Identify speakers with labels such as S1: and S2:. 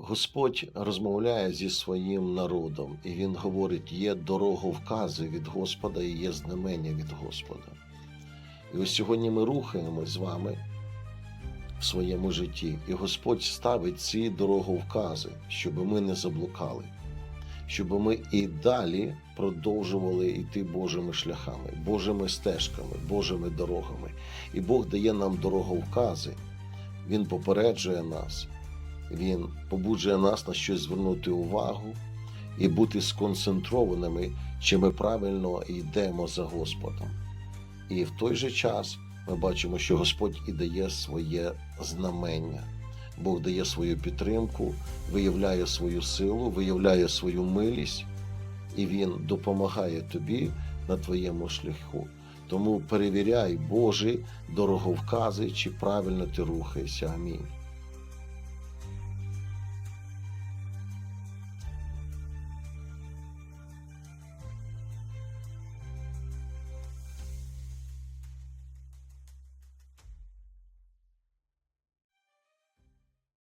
S1: Господь розмовляє зі своїм народом, і Він говорить: є дороговкази від Господа і є знамення від Господа. І ось сьогодні ми рухаємось з вами в своєму житті, і Господь ставить ці дороговкази, щоб ми не заблукали, щоб ми і далі продовжували йти Божими шляхами, Божими стежками, Божими дорогами. І Бог дає нам дороговкази, Він попереджує нас. Він побуджує нас на щось звернути увагу і бути сконцентрованими, чи ми правильно йдемо за Господом. І в той же час ми бачимо, що Господь і дає своє знамення. Бог дає свою підтримку, виявляє свою силу, виявляє свою милість, і Він допомагає тобі на твоєму шляху. Тому перевіряй Божі дороговкази, чи правильно ти рухаєшся. Амінь.